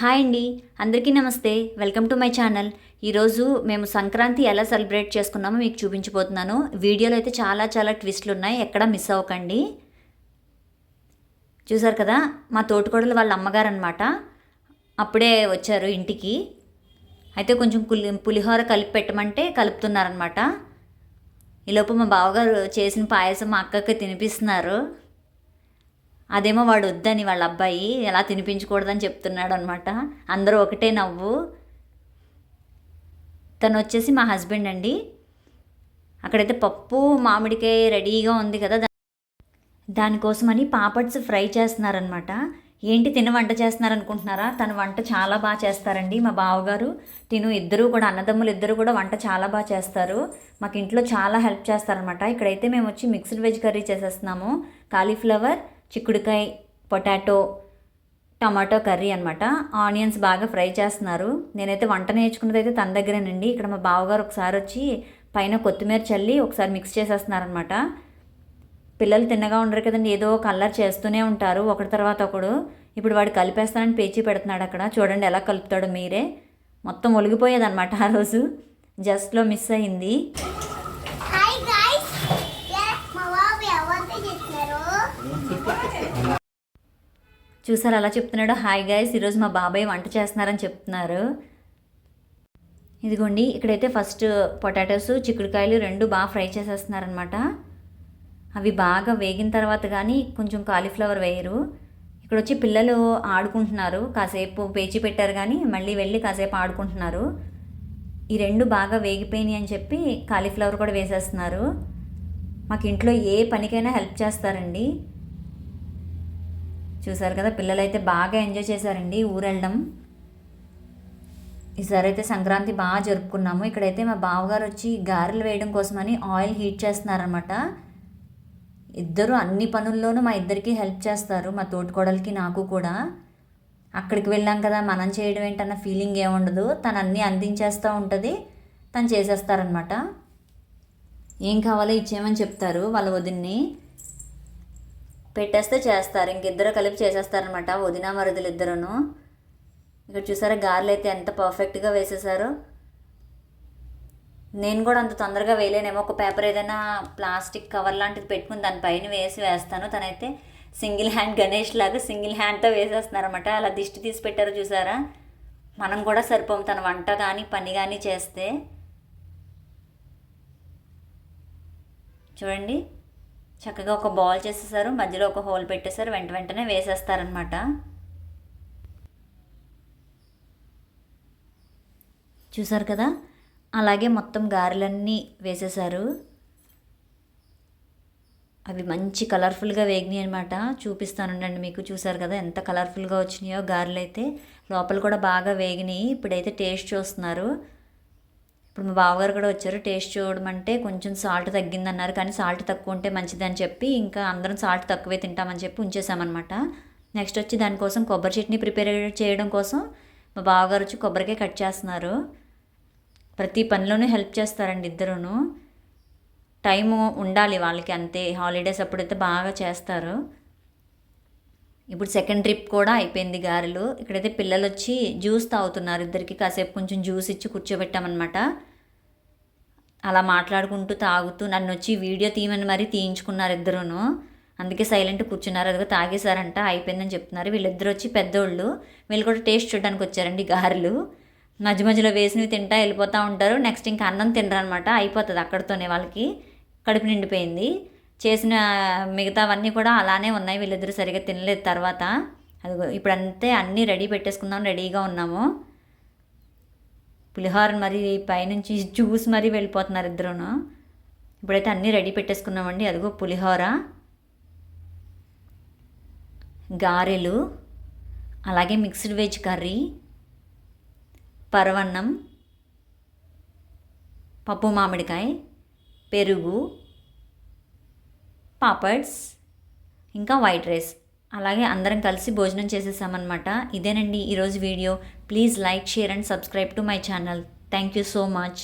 Hi అండి అందరికీ నమస్తే. Welcome to my channel. ఈరోజు మేము సంక్రాంతి ఎలా సెలబ్రేట్ చేసుకున్నామో మీకు చూపించబోతున్నాను. వీడియోలో అయితే చాలా చాలా ట్విస్ట్లు ఉన్నాయి. ఎక్కడ మిస్ అవ్వకండి. చూసారు కదా మా తోటికోడలు వాళ్ళ అమ్మగారు అనమాట అప్పుడే వచ్చారు ఇంటికి. అయితే కొంచెం పులి పులిహోర కలిపి పెట్టమంటే కలుపుతున్నారనమాట ఈలోపు మా బావగారు చేసిన పాయసం మా అక్కకి తినిపిస్తున్నారు. అదేమో వాడు వద్దని వాళ్ళ అబ్బాయి ఎలా తినిపించకూడదని చెప్తున్నాడు అనమాట అందరూ ఒకటే నవ్వు. తను వచ్చేసి మా హస్బెండ్ అండి. అక్కడైతే పప్పు మామిడికాయ రెడీగా ఉంది కదా. దానికోసమని పాపడ్స్ ఫ్రై చేస్తున్నారనమాట. ఏంటి తిన వంట చేస్తున్నారనుకుంటున్నారా? తన వంట చాలా బాగా చేస్తారండి మా బావగారు. తిను ఇద్దరు కూడా అన్నదమ్ములు ఇద్దరు కూడా వంట చాలా బాగా చేస్తారు. మాకు ఇంట్లో చాలా హెల్ప్ చేస్తారనమాట. ఇక్కడైతే మేము వచ్చి మిక్స్డ్ వెజ్ కర్రీ చేసేస్తున్నాము. కాలీఫ్లవర్ చిక్కుడుకాయ పొటాటో టమాటో కర్రీ అనమాట ఆనియన్స్ బాగా ఫ్రై చేస్తున్నారు. నేనైతే వంట నేర్చుకున్నది అయితే తన దగ్గరేనండి. ఇక్కడ మా బావగారు ఒకసారి వచ్చి పైన కొత్తిమీర చల్లి ఒకసారి మిక్స్ చేసేస్తున్నారనమాట పిల్లలు తిన్నగా ఉండరు కదండి. ఏదో కలర్ చేస్తూనే ఉంటారు. ఒకటి తర్వాత ఒకడు. ఇప్పుడు వాడు కలిపేస్తానని పేచీ పెడుతున్నాడు అక్కడ. చూడండి ఎలా కలుపుతాడో మీరే. మొత్తం ఒలిగిపోయేదన్నమాట ఆ రోజు. జస్ట్లో మిస్ అయింది హాయ్ గైస్ మా బాబు ఎవరితో చెప్తున్నారు చూసారు అలా చెప్తున్నాడు. హాయ్ గైస్ ఈరోజు మా బాబాయ్ వంట చేస్తున్నారని చెప్తున్నారు. ఇదిగోండి ఇక్కడైతే ఫస్ట్ పొటాటోస్ చిక్కుడుకాయలు రెండు బాగా ఫ్రై చేసేస్తున్నారనమాట అవి బాగా వేగిన తర్వాత కానీ కొంచెం కాలీఫ్లవర్ వేయరు. ఇక్కడ వచ్చి పిల్లలు ఆడుకుంటున్నారు. కాసేపు పేచి పెట్టారు కానీ మళ్ళీ వెళ్ళి కాసేపు ఆడుకుంటున్నారు. ఈ రెండు బాగా వేగిపోయినాయి అని చెప్పి కాలీఫ్లవర్ కూడా వేసేస్తున్నారు. మాకు ఇంట్లో ఏ పనికైనా హెల్ప్ చేస్తారండి. చూసారు కదా పిల్లలైతే బాగా ఎంజాయ్ చేశారండి ఊరెళ్ళడం. ఈసారి అయితే సంక్రాంతి బాగా జరుపుకున్నాము. ఇక్కడైతే మా బావగారు వచ్చి గారెలు వేయడం కోసమని ఆయిల్ హీట్ చేస్తున్నారనమాట ఇద్దరు అన్ని పనుల్లోనూ మా ఇద్దరికి హెల్ప్ చేస్తారు మా తోటికోడలికి నాకు కూడా. అక్కడికి వెళ్ళాం కదా మనం చేయడం ఏంటన్న ఫీలింగ్ ఏముండదు. తను అన్నీ అందించేస్తూ ఉంటుంది తను చేసేస్తారనమాట ఏం కావాలో ఇచ్చేయమని చెప్తారు వాళ్ళ వదిన్ని. పెట్టేస్తే చేస్తారు. ఇంకిద్దరు కలిపి చేసేస్తారనమాట వదిన మరుదులు ఇద్దరును. ఇక్కడ చూసారా గారెలు అయితే ఎంత పర్ఫెక్ట్గా వేసేసారు నేను కూడా అంత తొందరగా వేయలేనేమో ఒక పేపర్ ఏదైనా ప్లాస్టిక్ కవర్ లాంటిది పెట్టుకుని దానిపైన వేసి వేస్తాను. తనైతే సింగిల్ హ్యాండ్ గణేష్ లాగా సింగిల్ హ్యాండ్తో వేసేస్తున్నారన్నమాట. అలా దిష్టి తీసి పెట్టారు చూసారా. మనం కూడా సరిపోం తన వంట కానీ పని కానీ చేస్తే. చూడండి. చక్కగా ఒక బాల్ చేసేసారు మధ్యలో ఒక హోల్ పెట్టేశారు వెంట వెంటనే వేసేస్తారనమాట చూసారు కదా? అలాగే మొత్తం గారెలన్నీ వేసేసారు. అవి మంచి కలర్ఫుల్గా వేగినాయి అనమాట చూపిస్తానుండండి మీకు. చూసారు కదా? ఎంత కలర్ఫుల్గా వచ్చినాయో గారెలు అయితే లోపల కూడా బాగా వేగినాయి. ఇప్పుడైతే టేస్ట్ చూస్తున్నారు. ఇప్పుడు మా బావగారు కూడా వచ్చారు టేస్ట్ చూడమంటే కొంచెం సాల్ట్ తగ్గిందన్నారు కానీ సాల్ట్ తక్కువ ఉంటే మంచిదని చెప్పి ఇంకా అందరం సాల్ట్ తక్కువే తింటామని చెప్పి ఉంచేసామన్నమాట. నెక్స్ట్ వచ్చి దానికోసం కొబ్బరి చట్నీ ప్రిపేర్ చేయడం కోసం మా బావగారు వచ్చి కొబ్బరికాయ కట్ చేస్తున్నారు. ప్రతి పనిలోనూ హెల్ప్ చేస్తారండి ఇద్దరును. టైము ఉండాలి వాళ్ళకి అంతే హాలిడేస్ అప్పుడైతే బాగా చేస్తారు. ఇప్పుడు సెకండ్ ట్రిప్ కూడా అయిపోయింది గారెలు. ఇక్కడైతే పిల్లలు వచ్చి జ్యూస్ తాగుతున్నారు. ఇద్దరికి కాసేపు కొంచెం జ్యూస్ ఇచ్చి కూర్చోబెట్టామన్నమాట. అలా మాట్లాడుకుంటూ తాగుతూ నన్ను వచ్చి వీడియో తీయమని మరీ తీయించుకున్నారు ఇద్దరును. అందుకే సైలెంట్ కూర్చున్నారు. అదిగో తాగేశారంట అయిపోయిందని చెప్తున్నారు. వీళ్ళిద్దరు వచ్చి పెద్దోళ్ళు వీళ్ళు కూడా టేస్ట్ చూడడానికి వచ్చారండి గారెలు. మధ్య మధ్యలో వేసినవి తింటా వెళ్ళిపోతూ ఉంటారు. నెక్స్ట్ ఇంకా అన్నం తినరు అనమాట అయిపోతుంది అక్కడితోనే వాళ్ళకి. కడుపు నిండిపోయింది. చేసిన మిగతావన్నీ కూడా అలానే ఉన్నాయి. వీళ్ళిద్దరూ సరిగా తినలేదు తర్వాత. అది ఇప్పుడంతే అన్నీ రెడీ పెట్టేసుకుందాం రెడీగా ఉన్నాము. పులిహోర మరి పైనుంచి జ్యూస్ మరీ వెళ్ళిపోతున్నారు ఇద్దరును. ఇప్పుడైతే అన్నీ రెడీ పెట్టేసుకున్నామండి. అదిగో పులిహోర గారెలు అలాగే మిక్స్డ్ వెజ్ కర్రీ పరవన్నం పప్పు మామిడికాయ పెరుగు పాపడ్స్ ఇంకా వైట్ రైస్. అలాగే అందరం కలిసి భోజనం చేసేసామన్నమాట. ఇదేనండి ఈరోజు video. Please like share and subscribe to my channel. Thank you so much.